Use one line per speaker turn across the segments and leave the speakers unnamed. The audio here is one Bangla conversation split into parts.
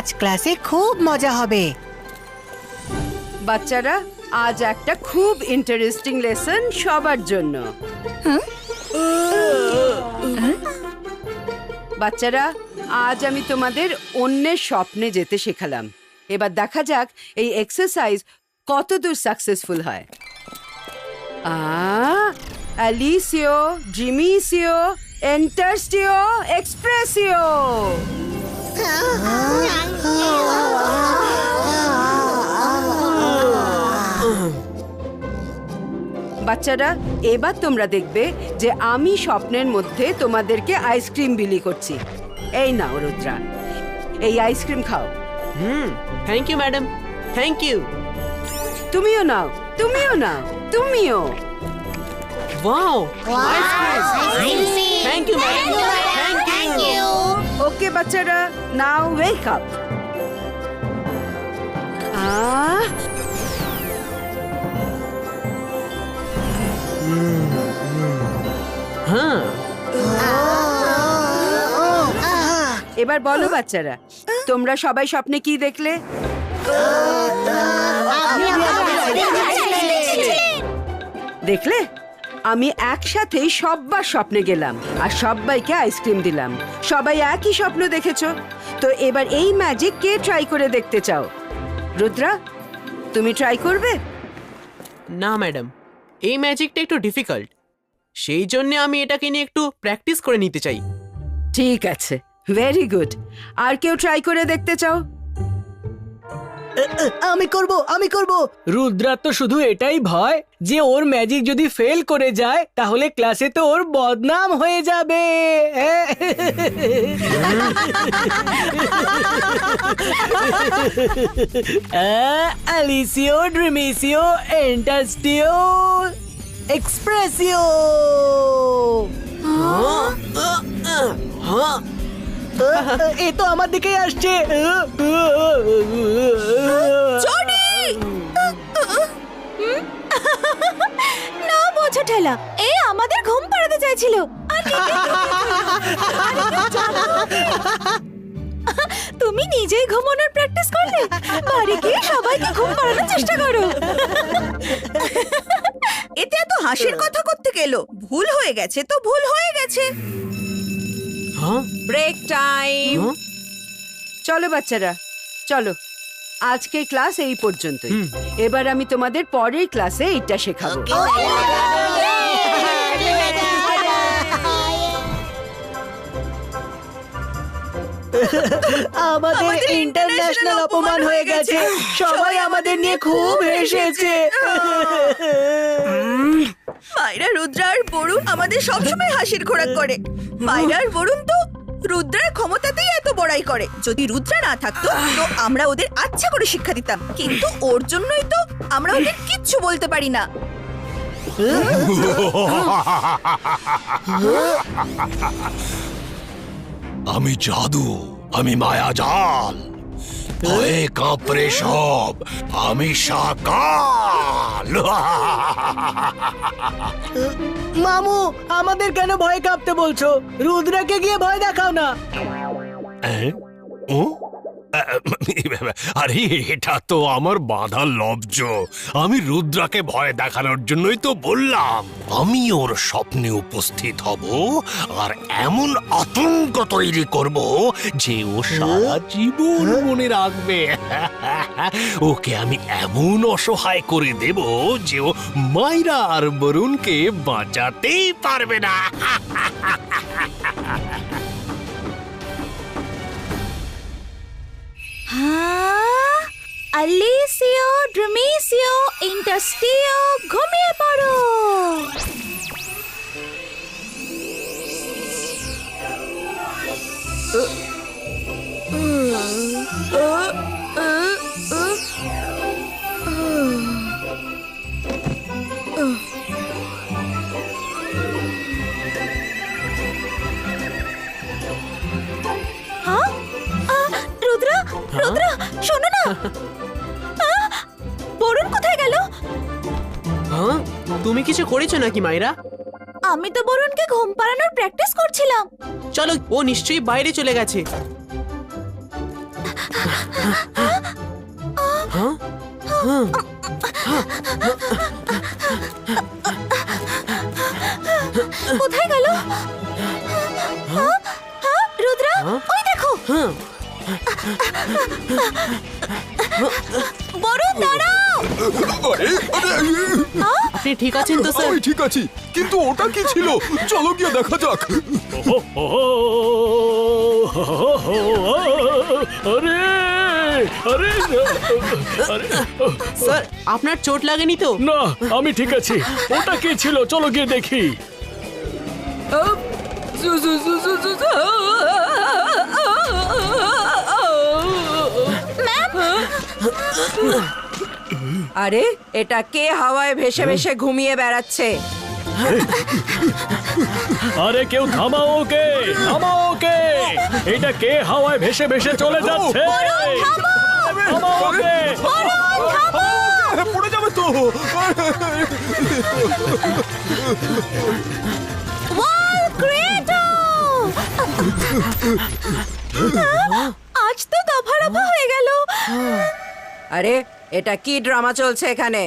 আজ ক্লাসে খুব মজা হবে।
বাচ্চারা আজ একটা খুব ইন্টারেস্টিং লেসন সবার জন্য। বাচ্চারা আজ আমি তোমাদের অন্যের স্বপ্নে যেতে শেখালাম। এবার দেখা যাক এই এক্সারসাইজ কতদূর সাকসেসফুল হয়। আ অ্যালিসিও জিমিসিও এন্টারস্টিও এক্সপ্রেসিও। বাচ্চারা এবার তোমরা দেখবে যে আমি স্বপ্নের মধ্যে তোমাদেরকে আইসক্রিম বিলি করছি। এই নাও রুদ্রা। এই আইসক্রিম খাও।
হুম thank you madam thank you
তুমিও নাও তুমিও নাও তুমিও।
Wow thank you madam thank
you বাচ্চারা নাও ওয়েক আপ
হ্যাঁ
এবার বলো বাচ্চারা তোমরা সবাই স্বপ্নে কি দেখলে? দেখলে? আমি একসাথেই সব্বার স্বপ্নে গেলাম আর সবাইকে আইসক্রিম দিলাম। সবাই একই স্বপ্ন দেখেছ। তো এবার এই ম্যাজিক কে ট্রাই করে দেখতে চাও? রুদ্রা তুমি ট্রাই করবে?
না ম্যাডাম এই ম্যাজিকটা একটু ডিফিকাল্ট সেই জন্য আমি এটাকে নিয়ে একটু প্র্যাকটিস করে নিতে চাই।
ঠিক আছে। ভেরি গুড আর কেউ ট্রাই করে দেখতে চাও?
আমি করব আমি করব। রুদ্রার তো শুধু এটাই ভয় যে ওর ম্যাজিক যদি ফেল করে যায় তাহলে ক্লাসে তো ওর বদনাম হয়ে যাবে। অ্যালিসিও ড্রিমিসিও এন্টাস্টিও এক্সপ্রেসিও এ তো আমার দিকেই আসছে।
না বোঝো ঠেলা, এ আমাদের ঘুম পাড়াতে চাইছিল। তুমি নিজেই ঘুমানোর প্র্যাকটিস করলে? বাড়ি গিয়ে সবাইকে ঘুম পাড়ানোর চেষ্টা করো।
এতে এত হাসির কথা করতে গেল ভুল হয়ে গেছে তো ভুল হয়ে গেছে। ব্রেক টাইম
হ্যাঁ?
চলো বাচ্চারা চলো। আজকে ক্লাস এই পর্যন্তই। এবার আমি তোমাদের পরের ক্লাসে এটা শেখাবো।
আমাদের ইন্টারন্যাশনাল অপমান হয়ে গেছে। সবাই আমাদের নিয়ে খুব হেসেছে।
মাইরা রুদ্রা আর বরুণ আমাদের সবসময় হাসির খোরাক করে। মাইরা আর বরুণ তো রুদ্রার ক্ষমতাতেই এত বড়াই করে। যদি রুদ্রা না থাকতো, তো আমরা ওদের আচ্ছা করে শিক্ষা দিতাম। কিন্তু ওর জন্যই তো আমরা ওদের কিচ্ছু বলতে পারি না।
আমি জাদু, আমি মায়াজাল ভয়ে কাঁপড়ে সব আমি সাকাল
মামু আমাদের কেন ভয় কাঁপতে বলছো রুদ্রাকে গিয়ে ভয় দেখাও না
এ? ও? আরে, এটা তো আমার বাঁধা লব্জ আমি রুদ্রাকে ভয় দেখানোর জন্যই তো বললাম। আমি ওর স্বপ্নে উপস্থিত হব আর এমন আতঙ্ক তৈরি করব যে ও সারা জীবন মনে রাখবে। ওকে আমি এমন অসহায় করে দেব যে ও মাইরা আর বরুণকে বাঁচাতেই পারবে না।
আলিসিও ড্রমিসিও ইন্টাস্টিও ঘুমিয়ে পড়ো হ্যাঁ রুদ্রা রুদ্রা শোনো না। বরুণ কোথায় গেল?
হ্যাঁ? তুমি কিছু করেছ নাকি মাইরা
আমি তো বরুণকে ঘুম পাড়ানোর প্র্যাকটিস করছিলাম।
চলো ও নিশ্চয়ই বাইরে চলে গেছে।
কোথায় গেল? হ্যাঁ? হ্যাঁ? রুদ্রা ওই দেখো।
হ্যাঁ?
বরুণ দাঁড়াও
আপনি ঠিক আছেন তো স্যার
আমি ঠিক আছি কিন্তু ওটা কি ছিল চলো গিয়ে দেখা যাক
আরে আরে আরে
স্যার আপনার চোট লাগেনি তো
না আমি ঠিক আছি ওটা কি ছিল চলো গিয়ে দেখি
আরে এটা কে হাওয়ায় ভেসে ভেসে ঘুমিয়ে বেড়াচ্ছে?
আরে কেউ থামাও ওকে থামাও ওকে। এটা কে হাওয়ায় ভেসে ভেসে চলে যাচ্ছে? থামাও ওকে।
পড়ে যাবে তো।
আজ তো
আরে এটা কি ড্রামা চলছে এখানে?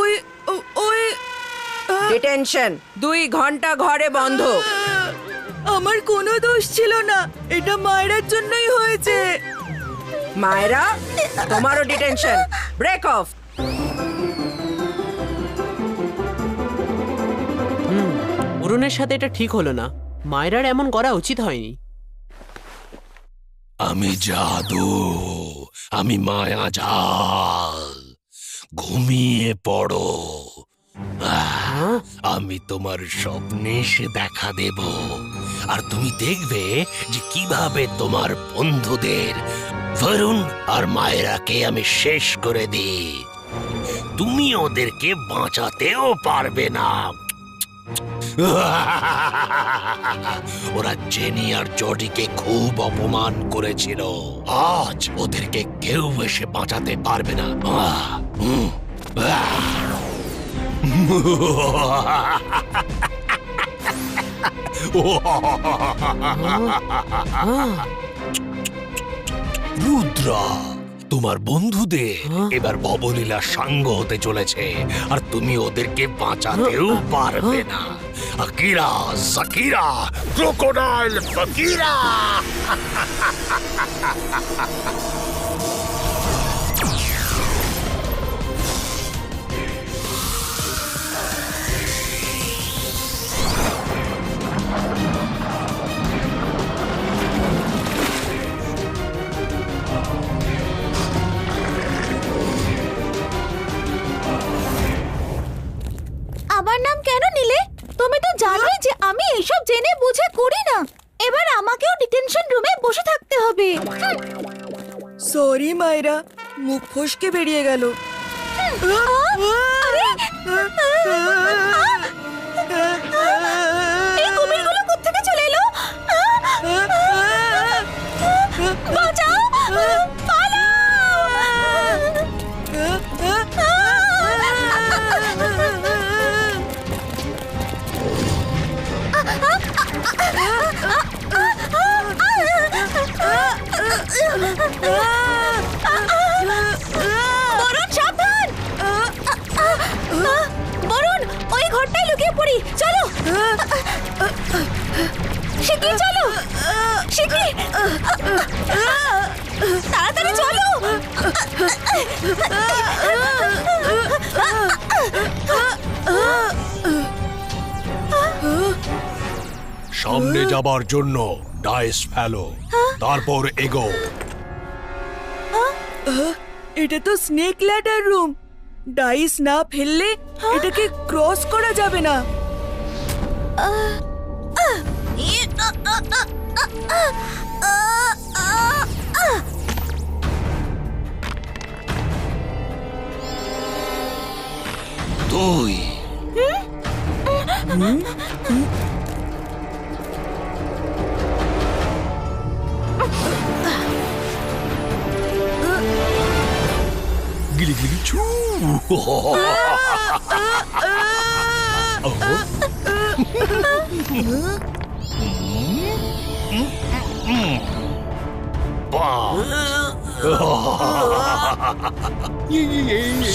ওই ওই
ডিটেনশন দুই ঘণ্টা ঘরে বন্ধ।
আমার কোনো দোষ ছিল না। এটা মায়েরার জন্যই হয়েছে।
মায়েরা? তোমারও ডিটেনশন ব্রেক অফ
অরুণের সাথে এটা ঠিক হলো না। মায়েরার এমন করা উচিত হয়নি।
আমি জাদু, আমি মায়া জাল। ঘুমিয়ে পড়ো। আমি তোমার স্বপ্নে সে দেখা দেব। আর তুমি দেখবে যে কীভাবে তোমার বন্ধুদের বরুণ আর মায়েরাকে আমি শেষ করে দিই। তুমি ওদেরকে বাঁচাতেও পারবে না। ওরা জেনি আর জডিকে খুব অপমান করেছিল আজ ওদেরকে কেউ এসে বাঁচাতে পারবে না। রুদ্রা তোমার বন্ধুদের। এবার ভবলীলা সাঙ্গ হতে চলেছে, আর তুমি ওদেরকে বাঁচাতেও পারবে না। আকিরা সাকিরা ক্রোকোডাইল ফকিরা।
মুখ ফসকে বেরিয়ে গেল।
সামনে যাবার জন্য ডাইস ফেলো তারপর এগো।
এটা তো স্নেক ল্যাডার রুম। ডাইস না ফেললে এটাকে ক্রস করা যাবে না।
দুই গিলি গিলি ছু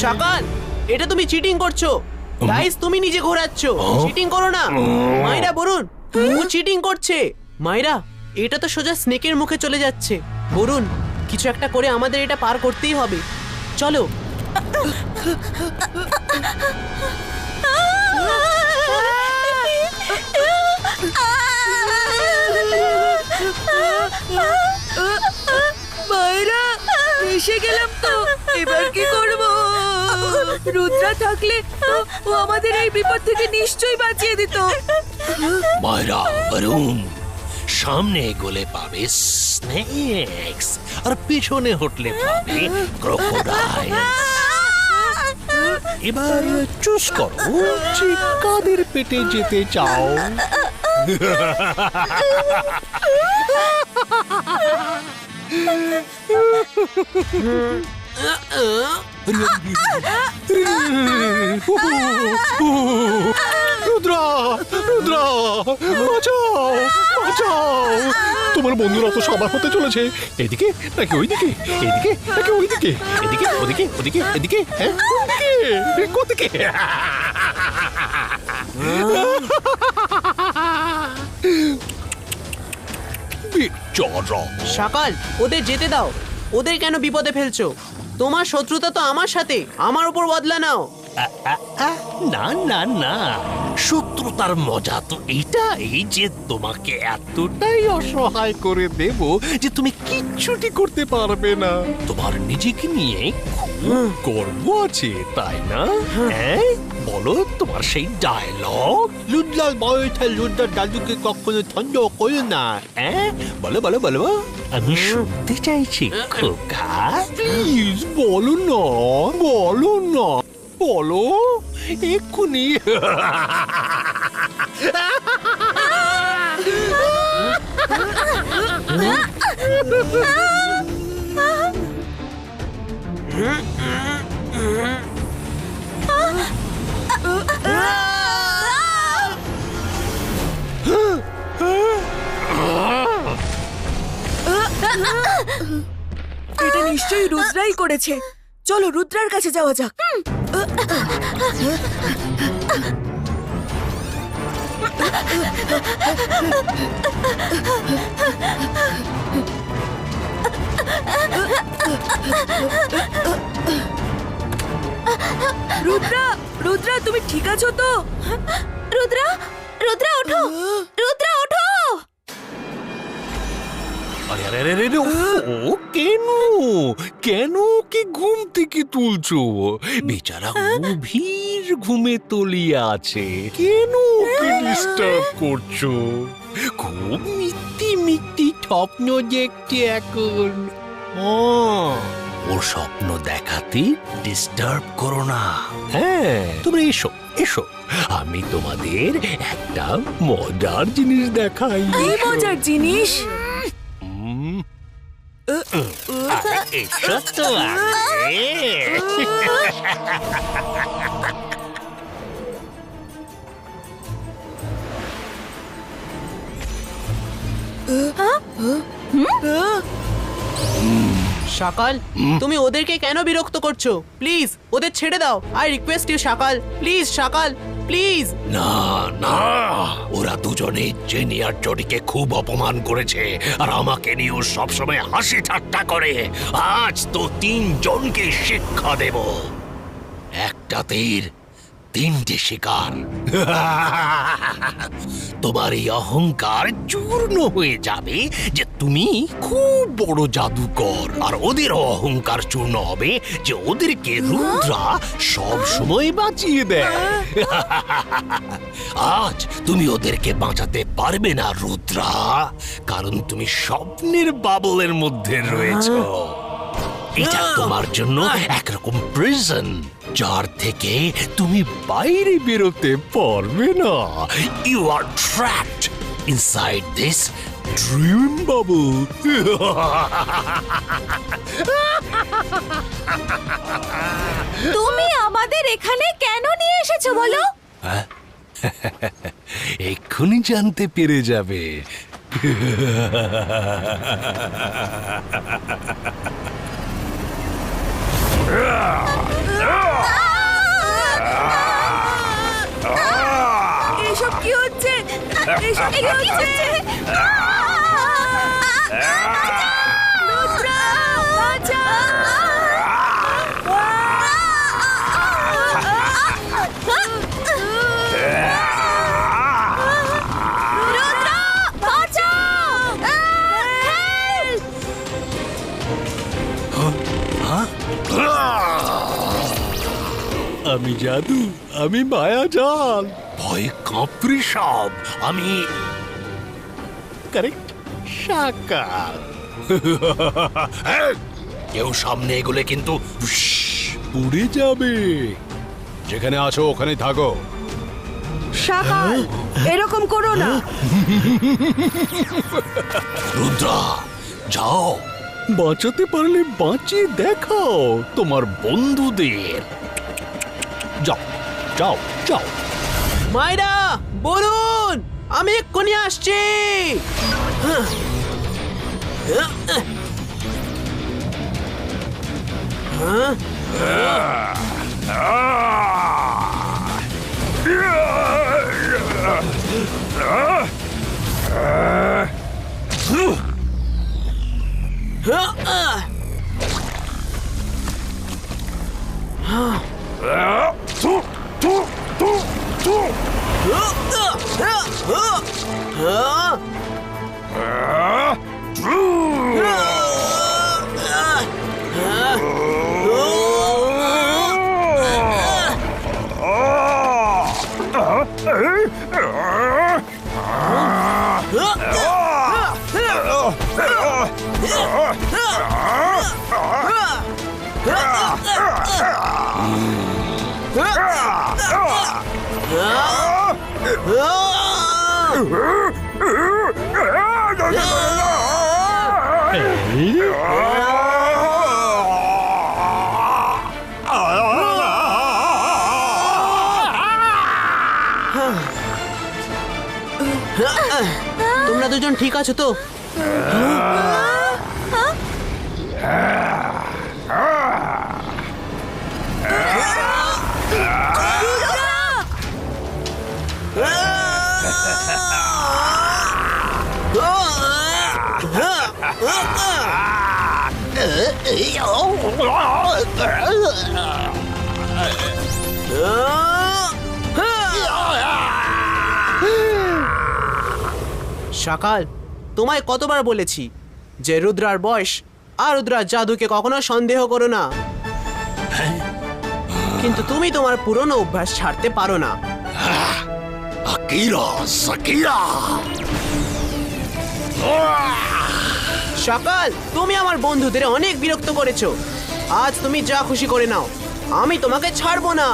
সকাল এটা তুমি চিটিং করছ। গাইস তুমি নিজে ঘোরাচ্ছ। চিটিং করো না। মাইরা, বরুণ, ও চিটিং করছে। মাইরা, এটা তো সোজা স্নেকের মুখে চলে যাচ্ছে। বরুণ, কিছু একটা করে আমাদের এটা পার করতেই হবে। চলো।
মায়েরা এসে গেলাম তো। এবার কি করব? রুদ্রা থাকলে ও আমাদের এই বিপদ থেকে নিশ্চয়ই বাঁচিয়ে দিত।
মায়রা বরুণ সামনে এগোলে পাবে স্নেক্স। আর পিছনে হটলে পাবে ক্রোকোডাইল। এবার চুজ করো, যে কাদের পেটে যেতে চাও।
রুদ্রা রুদ্রা, বাঁচাও বাঁচাও। তোমার বন্ধুরা তো সবার হতে চলেছে। এদিকে নাকি ওইদিকে? এদিকে নাকি ওইদিকে? এদিকে, ওদিকে ওদিকে, এদিকে হ্যাঁ ওদিকে কোদিকে
সকাল, ওদের যেতে দাও। ওদের কেন বিপদে ফেলছো? তোমার শত্রুতা তো আমার সাথে। আমার উপর বদলা নাও।
না না না। শত্রুতার মজা তো এইটাই যে তোমাকে এতটাই অসহায় করে দেব যে তুমি কিচ্ছুটি করতে পারবে না। তোমার নিজেকে নিয়ে খুব গর্ব আছে তাই না? হ্যাঁ বলো তোমার সেই ডায়লগ লুদ্লাল বয়সে লুদ্লার দাদুকে কখনো ঠন্ড করো না। হ্যাঁ বলো বলো বলো। আমি শুনতে চাইছি খোকা।
প্লিজ বলো না বলো না। বলো?
এক্ষুনি।
এটা নিশ্চয়ই রুদ্রাই করেছে। চলো রুদ্রার কাছে যাওয়া যাক। রুদ্রা রুদ্রা তুমি ঠিক আছো তো
রুদ্রা রুদ্রা ওঠো রুদ্রা ওঠো
আরে আরে আরে আরে, ও কেন? কেন কি ঘুম থেকে তুলছো? বেচারা গভীর ঘুমে তলিয়ে আছে। কেন কি ডিস্টার্ব করছ? খুব মিষ্টি মিষ্টি স্বপ্ন দেখছে এখন। ও, ওর স্বপ্ন দেখাতে ডিস্টার্ব করো না। হ্যাঁ তোমরা এসো এসো। আমি তোমাদের একটা মজার জিনিস দেখাই।
কি মজার জিনিস?
সকাল তুমি ওদেরকে কেন বিরক্ত করছ? প্লিজ, ওদের ছেড়ে দাও। আই রিকোয়েস্ট ইউ সকাল প্লিজ সকাল প্লিজ।
না না, ওরা দুজনে জেনি আর জডিকে খুব অপমান করেছে আর আমাকে নিয়েও সবসময় হাসি ঠাট্টা করে। আজ তো তিনজনকে শিক্ষা দেব। একটা তীর তিনটে শিকার। তোমার এই অহংকার চূর্ণ হয়ে যাবে যে তুমি খুব বড় জাদুকর। আর ওদের অহংকার চূর্ণ হবে যে ওদেরকে রুদ্রা সব সময় বাঁচিয়ে দেয়। আজ তুমি ওদেরকে বাঁচাতে পারবে না রুদ্রা কারণ তুমি স্বপ্নের বাবলের মধ্যে রয়েছো। এটা তোমার জন্য একরকম প্রিজন যার থেকে তুমি বাইরে বেরোতে পারবে না। You are trapped inside this dream bubble
তুমি আমাদের এখানে কেন নিয়ে এসেছ বলো?
এক্ষুনি জানতে পেরে যাবে।
এসব কি হচ্ছে? এসব কি হচ্ছে? রুদ্রা,
আমি জাদু আমি মায়া জাল।
ভয় কাঁপড়ি সব আমি
কারেক্ট সাকার।
কেউ সামনে এগুলে কিন্তু
উড়ে যাবে। যেখানে আছো ওখানে থাকো।
সকাল এরকম করো না।
রুদ্রা যাও।
বাঁচাতে পারলে বাঁচিয়ে দেখাও তোমার বন্ধুদের। যাও যাও যাও।
মাইরা বলুন আমি এক্ষুনি আসছি। Ah! তোমরা দুজন ঠিক আছো তো সকাল, তোমায় কতবার বলেছি যে রুদ্রার বয়স আর রুদ্রার জাদুকে কখনো সন্দেহ করো না। কিন্তু তুমি তোমার পুরনো অভ্যাস ছাড়তে পারো না।
আকিরা সাকিরা
সকাল তুমি আমার বন্ধুদের অনেক বিরক্ত করেছো আজ তুমি যা খুশি করে নাও আমি তোমাকে ছাড়বো না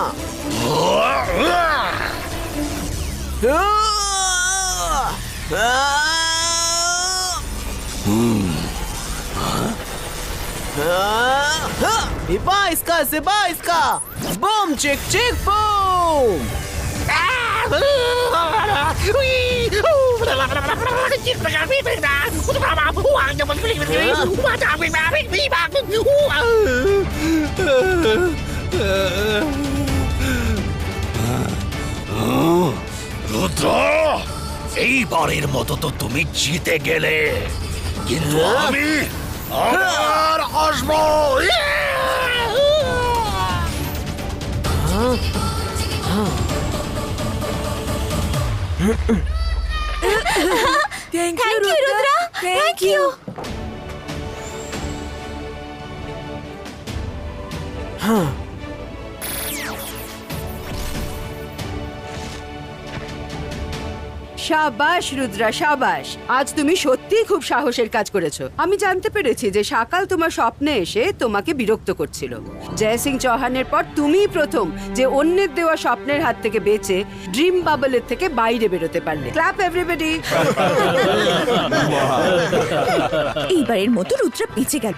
Зиба иска, зиба иска! Бум, чик, чик, бум!
রুদ্র এইবারের মতো তো তুমি জিতে গেলে। কিন্তু আমি আবার আসব
Thank,
Thank you, Rudra. Thank, Thank you. you. Huh.
সাবাস রুদ্রা সাবাস। আজ তুমি সত্যিই খুব সাহসের কাজ করেছ। আমি জানতে পেরেছি যে সকাল তোমার স্বপ্নে এসে তোমাকে বিরক্ত করছিল। জয় সিং চৌহানের পর তুমিই প্রথম যে অন্যের দেওয়া স্বপ্নের হাত থেকে বেঁচে ড্রিম বাবলের থেকে বাইরে বেরোতে পারলে। Clap everybody!
এইবারের মতো রুদ্রা বেঁচে গেল।